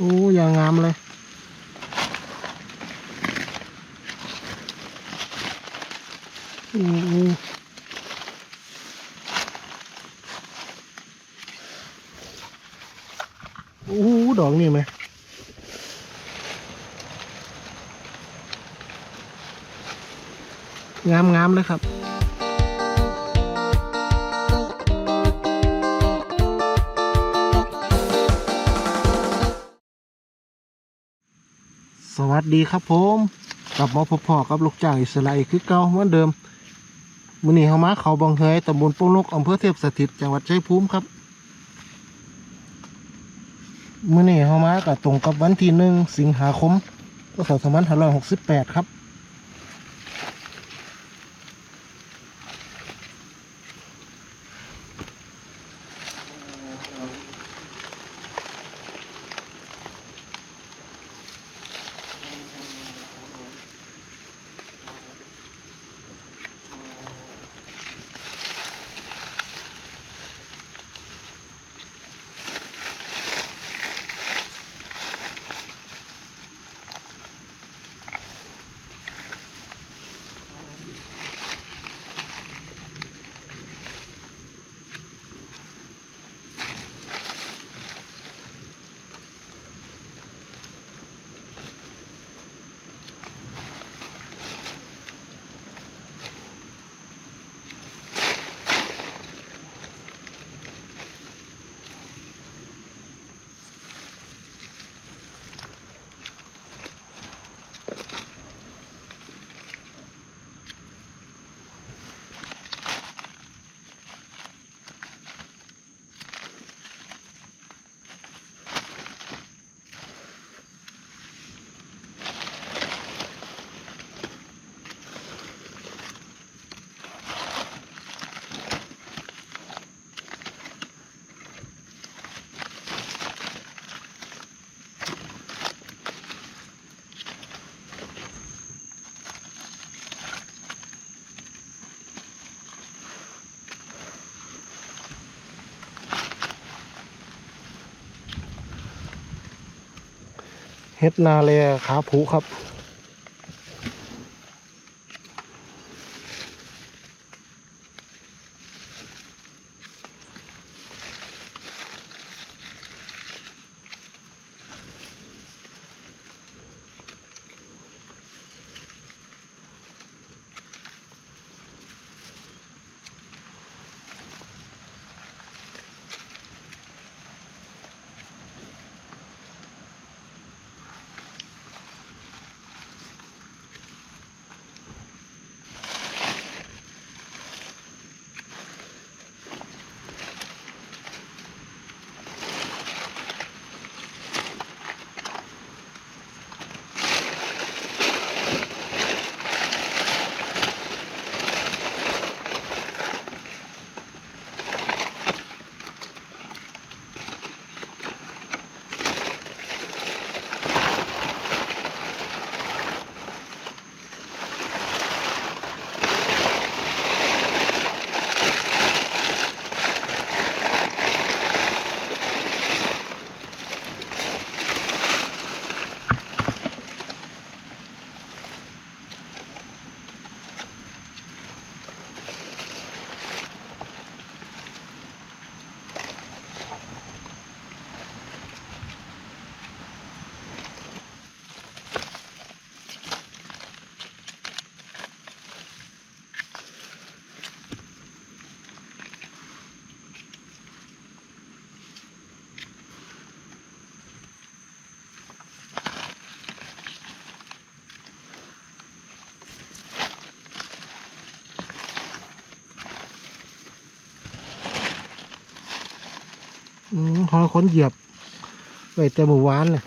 โอ้ยางงามเลยโอ้โหโอ้ดอกนี่ไหมงามงามๆเลยครับ วัสดีครับผมกลับมาพบพ่อกับลูกจ้างอิสราเอลคือเก่าเหมือนเดิมมือนี้เขามาเขาบางเฮยตำบลโป่งนกอำเภอเทพสถิตจังหวัดชัยภูมิครับมือนี้เขามากับตรงกับวันที่หนึ่งสิงหาคมพศ2568ครับ เฮ็ดนาเลขาผูครับ หอยคนเหยียบไปแต่หมู่วานเลย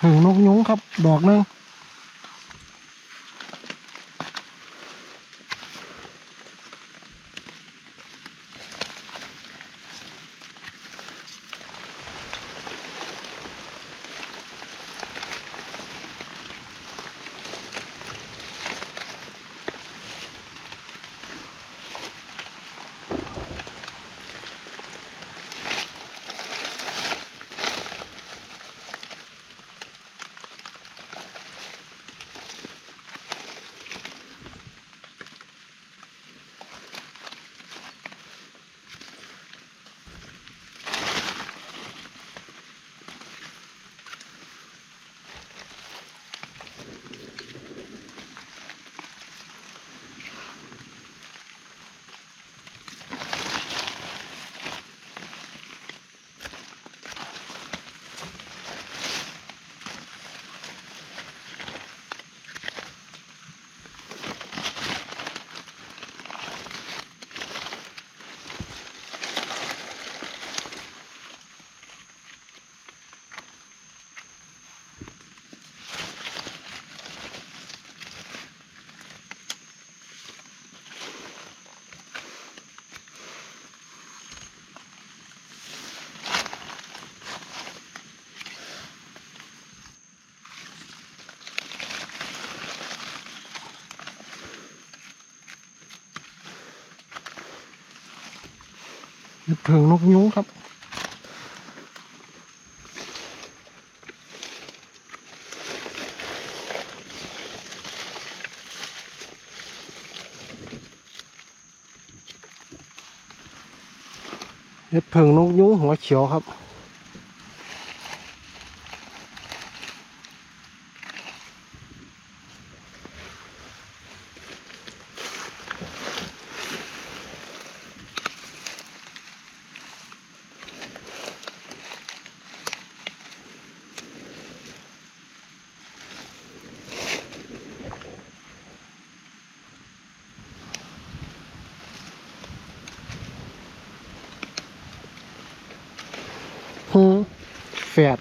ผึ่งนกยุงครับ ดอกหนึง เพิ่งนกยุงครับ เห็ดเพิงนกยุงหัวเขียวครับ หืมแฝด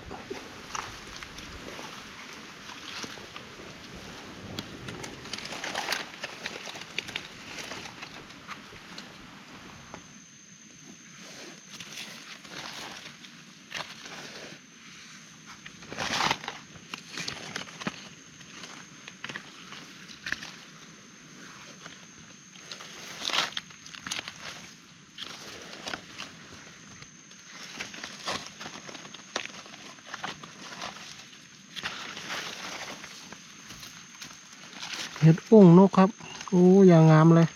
เห็ดอุ้งนกครับ โอ้ยางงามเลย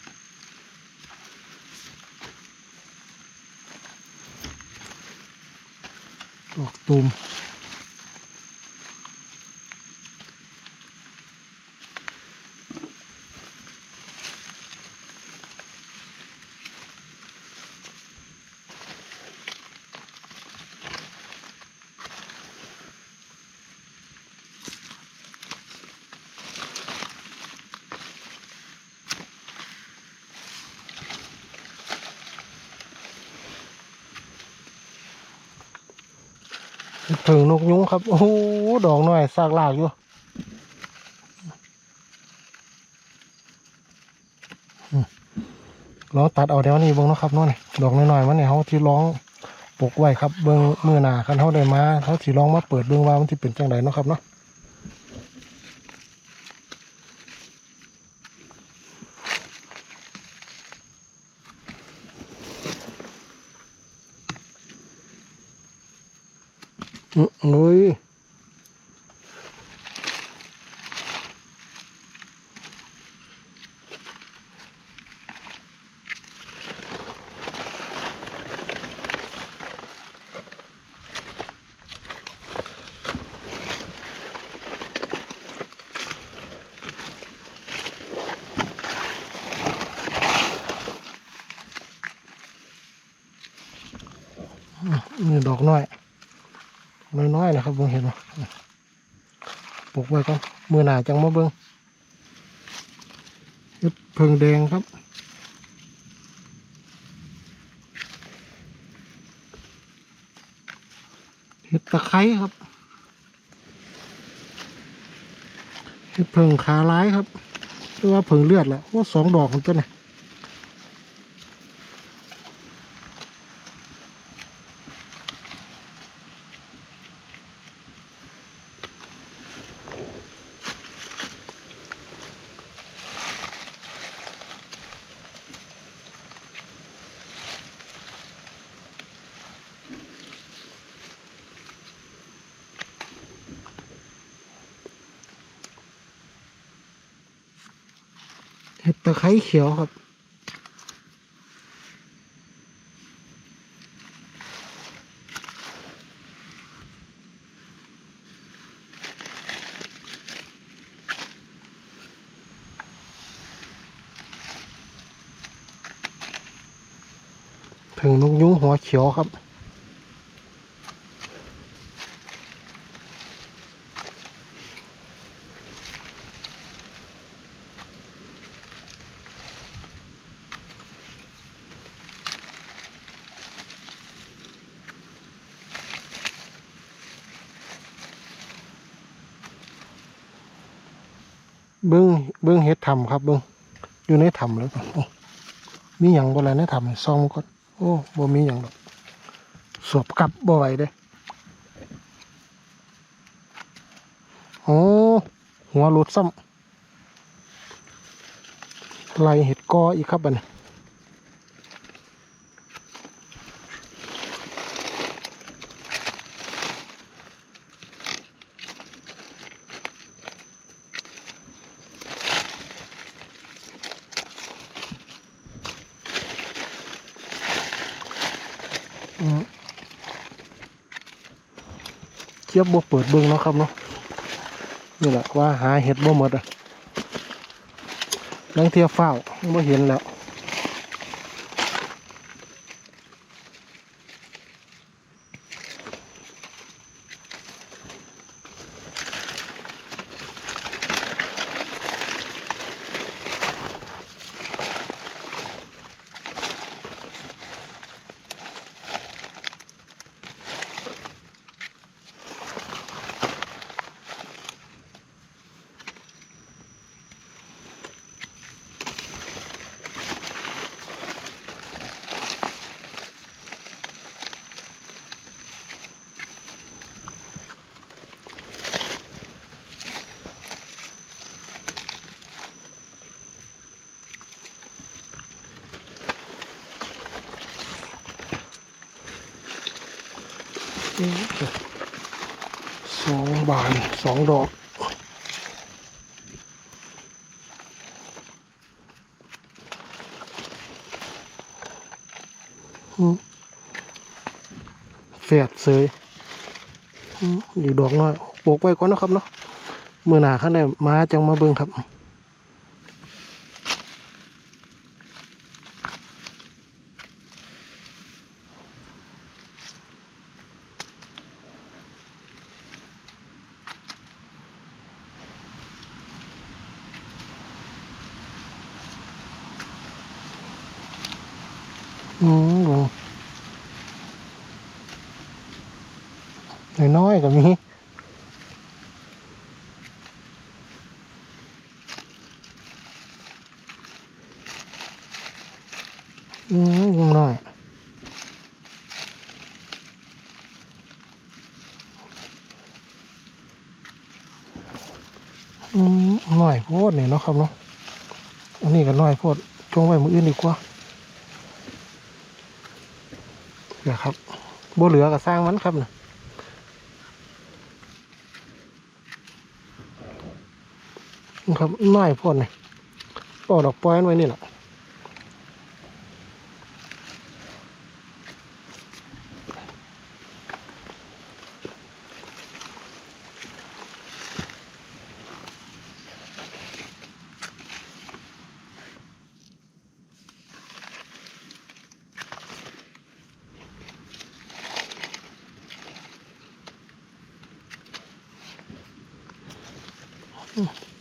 ดอกตุ่ม นกยุงครับ โอ้โหดอกหน่อยซากลากอยู่ลองตัดเอาเดี๋ยวนี้เบิ่งนะครับเนาะนี่ดอกน้อยๆมันเนี่ยเขาที่ร้องปลูกไว้ครับเบิ้งมือหนาคันเขาได้มาเขาที่ร้องมาเปิดเบิ้งว่ามันที่เป็นจังไดเนาะครับเนาะ อืมเฮ้ยอืมนี่ดอกน้อย น้อยๆนะครับเบิ่งเห็นไหม ปลูกไว้ก่อนมือหนาจังมาเบิ่งเฮ็ดเพิงแดงครับเห็ดตะไคร้ครับเห็ดเพิงขาร้ายครับหรือว่าเพิงเลือดแหละว่าสองดอกของต้นเนี่ย ไคร้เขียวครับ ถึงนกยุงหัวเขียวครับ เบิ้งเฮ็ดทำครับเบิ้งอยู่ในถ้ำแล้วมีอย่างบ่ล่ะในถ้ำนี่ซองก็โอ้บ่มีอย่างดอกสวบกลับบ่ไหวเด้โอ้หัวหลุดซ้ำไล่เห็ดกออีกครับบัดนี้ บบ่เปิดเบิ้งเนาะครับเนาะนี่แหละว่าหาเห็ดบ่หมดอะลังเทียเฝ้าบ่เห็นแล้ว สองบานสองดอกแฝดเสยอืมอีกดอกน้อยปลูกไว้ก่อนนะครับเนาะเมื่อหนาข้างในมาจังมาเบิ่งครับ อืมน้อยๆก็มีอืมยังน้อย อืมน้อยโพดเนี่ยเนาะครับเนาะ อันนี้ก็น้อยโพดจงไว้มืออื่นดีกว่า นะครับบ่เหลือก็สร้างมันครับนะครับน้อยพ่นเลยปอดอกปล่อยไว้นี่แหละ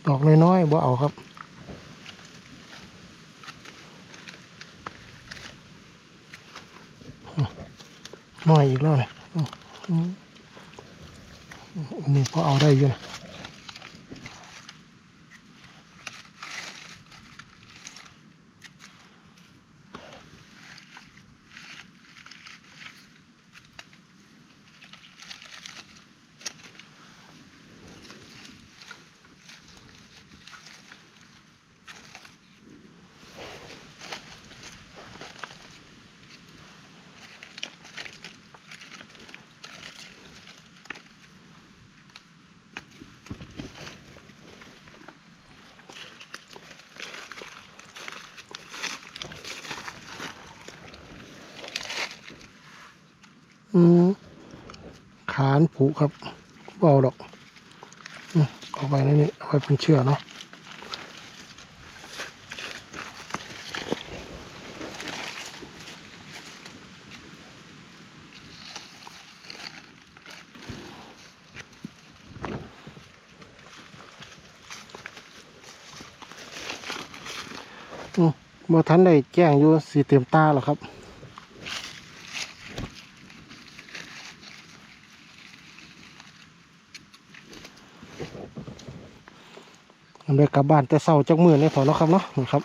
ดอกน้อยๆบ่เอาครับ น้อยอีกแล้วเนี่ยอืมอืมอันนี้พอเอาได้อยู่นะ อืมขานผุครับเบเอาดอกอืมเอาไปนนี่เอาไปเป็นเชือกเนาะมเมื่อทันได้แจ้งอยู่สีเต็มตาแล้วครับ เดี๋ยวกลับบ้านแต่เศร้าจักมือนี่พอแล้วครับเนาะนี่ครับ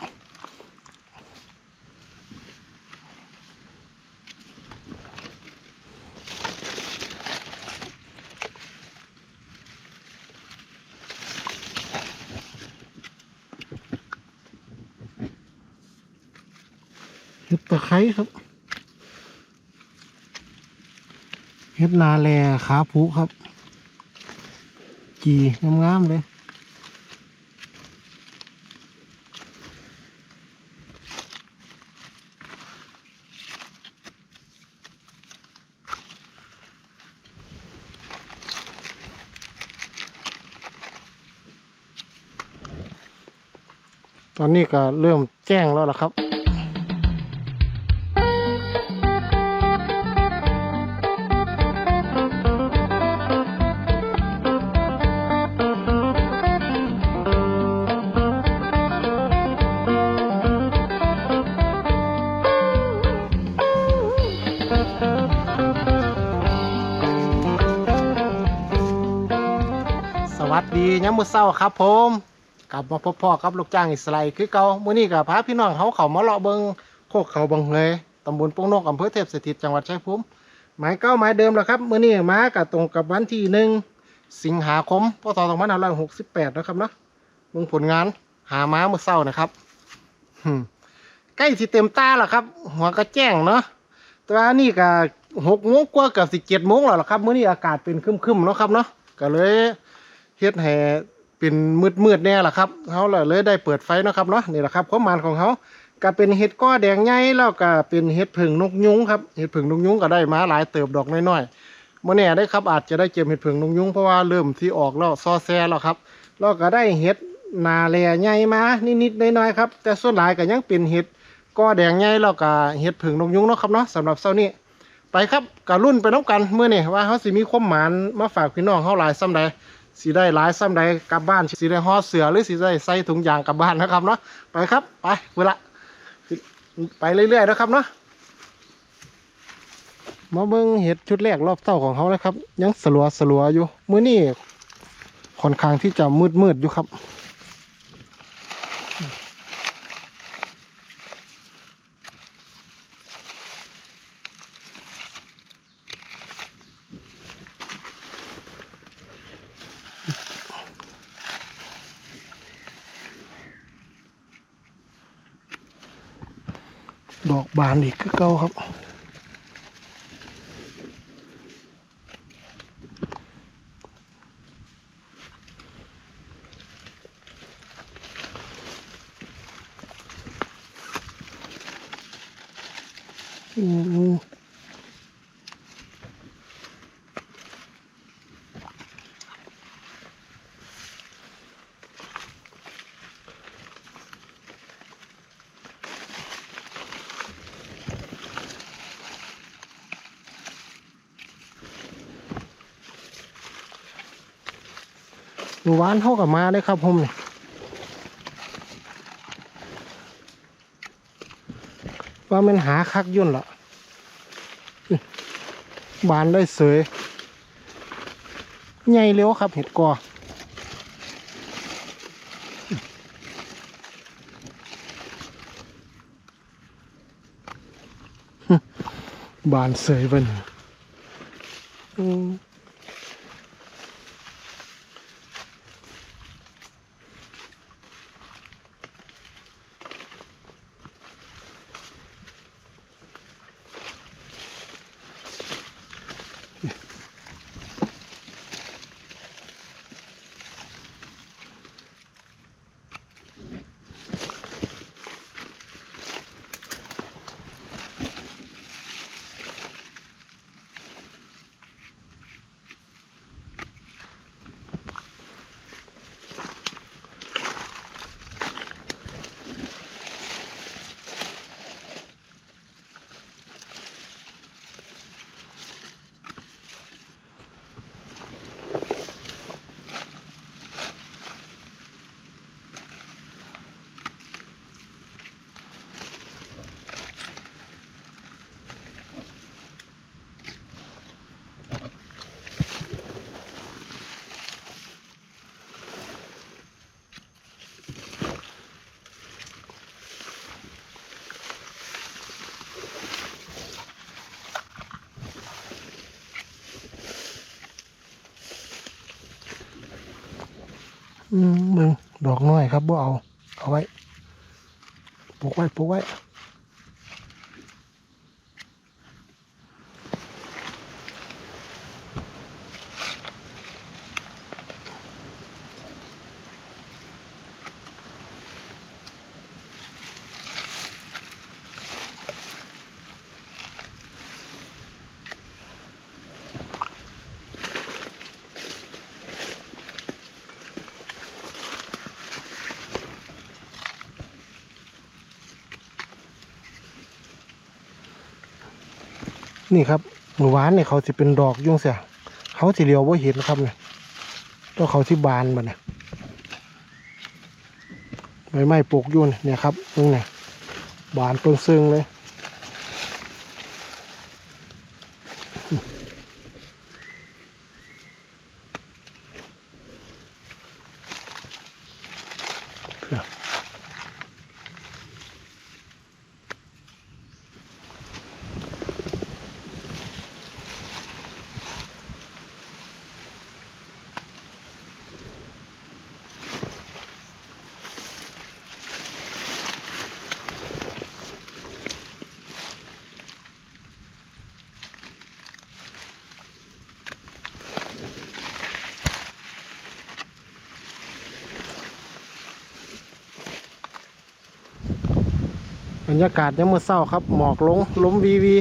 เห็ดตะไคร้ครับ เห็ดนาแลขาผุครับ จีงามๆเลย ตอนนี้ก็เริ่มแจ้งแล้วล่ะครับ สวัสดีย้ำมือเศร้าครับผม กลับมาพบพ่อกับลูกจ้างอิสราเอลคือเก่ามื้อนี้กับพาพี่น้องเขาเขามาเลาะเบิงโคกเขาบังเลยตำบลปงนกอำเภอเทพสถิตจังหวัดชัยภูมิหมายเก้าหมายเดิมแล้วครับมื้อนี้มากับตรงกับวันที่หนึ่งสิงหาคมพศ2568นะครับเนาะเบิ่งผลงานหาม้าเมื่อเศร้านะครับใกล้สิเต็มตาแล้วครับ หัวกระแจ้งเนาะแต่ว่านี่ก็หกโมงกว่าเกับสิบเจ็ดโมงแล้วล่ะครับมื้อนี้อากาศเป็นครึมๆเนาะครับเนาะก็เลยเฮ็ดให้ เป็นมืดมืดๆแน่ล่ะครับเขาเลยได้เปิดไฟนะครับเนาะนี่แหละครับความหมายของเขาก็เป็นเห็ดก้อแดงใหญ่แล้วก็เป็นเห็ดผึ่งนกยุงครับเห็ดผึ่งนกยุงก็ได้มาหลายเติบดอกน้อยๆมื่อแน่ได้ครับอาจจะได้เก็บเห็ดผึ่งนกยุงเพราะว่าเริ่มที่ออกแล้วซอแซแล้วครับแล้วก็ได้เห็ดนาแลใหญ่มานิดๆน้อยๆครับแต่ส่วนหลายก็ยังเป็นเห็ดก้อแดงใหญ่แล้วก็เห็ดผึ่งนกยุงเนาะครับเนาะสำหรับเช้านี้ไปครับกับรุ่นไปน้ำกันเมื่อนี่ว่าเขาสิมีความหมานมาฝากพี่น้องเขาหลายซ้ำใด สีได้หลายซ้ำใดกลับบ้านสีได้ห่อเสือหรือสีได้ใส่ถุงยางกลับบ้านนะครับเนาะไปครับไปเวลาไปเรื่อยๆนะครับเนาะมาเบิ้งเห็ดชุดแรกรอบเต้าของเขานะครับ ยังสลัวสลัวอยู่มื้อนี้ค่อนข้างที่จะมืดมืดๆอยู่ครับ ดานอีกคือเก่าครับ อืม หมู่บ้านเขากับมาได้ครับผมนี่ว่ามันหาคักยุ่นละบานได้เสยใหญ่เร็วครับเห็ดกอบานเสยเบัดน อกน้อยครับบ่เอา เอาไว้ปลูกไว้ปลูกไว้ นี่ครับหมู่หวานเนี่ยเขาจะเป็นดอกยุ่งเสียเขาสิเลียวว่าเห็นครับเนี่ยตัวเขาที่บานมันเนี่ยใบไม้ปลูกยุ่นเนี่ยครับตรงเนี่ยบานต้นซึ่งเลย บรรยากาศยังมือเศร้าครับ หมอกลงล้มวีวี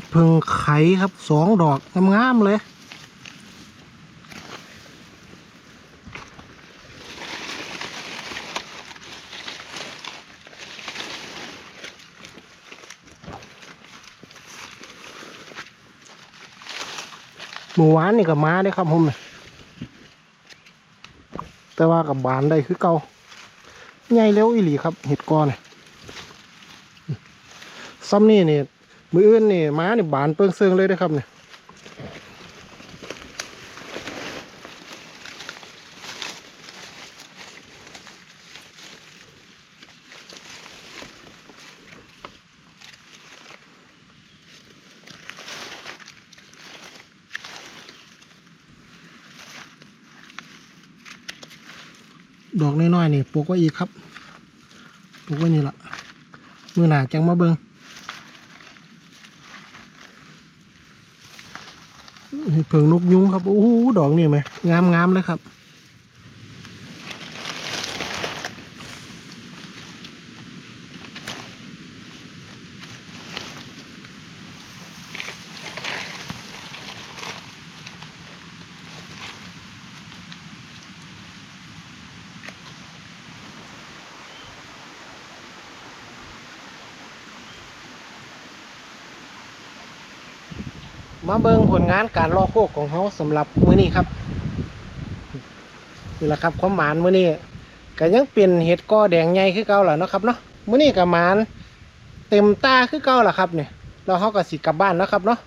ดเพิงไข่ครับสองดอกงามๆเลยหมูหวานนี่กับม้าได้ครับผมแต่ว่ากับบานได้คือเก่าใหญ่เร็วอีหลีครับเห็ดกอเนี่ยซ้ำนี่นี่ มืออื่นนี่ม้านี่บานเปิงเซิงเลยได้อครับเนี่ยดอกน้อยๆนี่ปลูกไว้อีกครับปลูกไว้นี่ละมือหนาจังมาเบิง เพิงนกยุงครับโอ้โหดอกนี่ไหมงามงามเลยครับ มาเบิ่ งานการรอโคกของเขาสำหรับมื้อนี้ครับนี่แหละครับความหมานมื้อนี้ก็ยังเป็นเห็ดกอแดงใหญ่คือเก่าแหละเนาะครับเนาะมื้อนี้ก็หมานเต็มตาคือเก่าล่ะครับเนี่ยแล้วเขาก็สิกลับบ้านแล้วครับเนาะ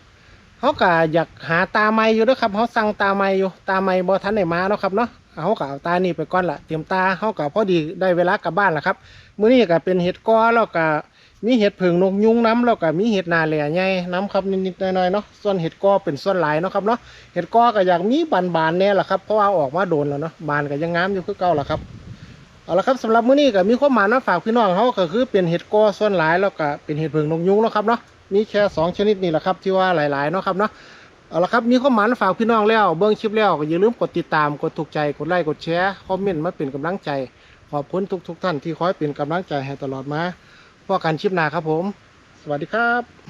เขาก็อยากหาตาใหม่อยู่เด้วยครับเขาสั่งตาใหม่อยู่ตาใหม่บ่ทันได้มาเนาะครับเนาะเขาก็เอาตานี่ไปก่อนละเตรียมตาเขาก็พอดีได้เวลากลับบ้านแล้วครับมื้อนี้ก็เป็นเห็ดกอแล้วก็ มีเห็ดผึ่งนกยุงน้ำแล้วก็มีเห็ดนาแหล่ใหญ่น้ำครับนิดๆหน่อยๆเนาะส่วนเห็ดก้อเป็นส่วนหลายเนาะครับเนาะเห็ดก้อก็อยากมีบานๆแน่ละครับเพราะว่าออกมาโดนแล้วเนาะบานก็ยังงามอยู่คือเก่าละครับเอาละครับสำหรับมื้อนี้ก็มีความหมายมาฝากพี่น้องเขาก็คือเป็นเห็ดก้อส่วนหลายแล้วก็เป็นเห็ดผึ่งนกยุงเนาะครับเนาะมีแค่สองชนิดนี่แหละครับที่ว่าหลายๆเนาะครับเนาะเอาละครับมีความหมายมาฝากพี่น้องแล้วเบิ้งคลิปแล้วก็อย่าลืมกดติดตามกดถูกใจกดไลค์กดแชร์คอมเมนต์มาเป็นกำลังใจ ขอบคุณทุกๆท่านที่คอยเป็นกำลังใจให้ตลอดมา พบกันชิปนาครับผม สวัสดีครับ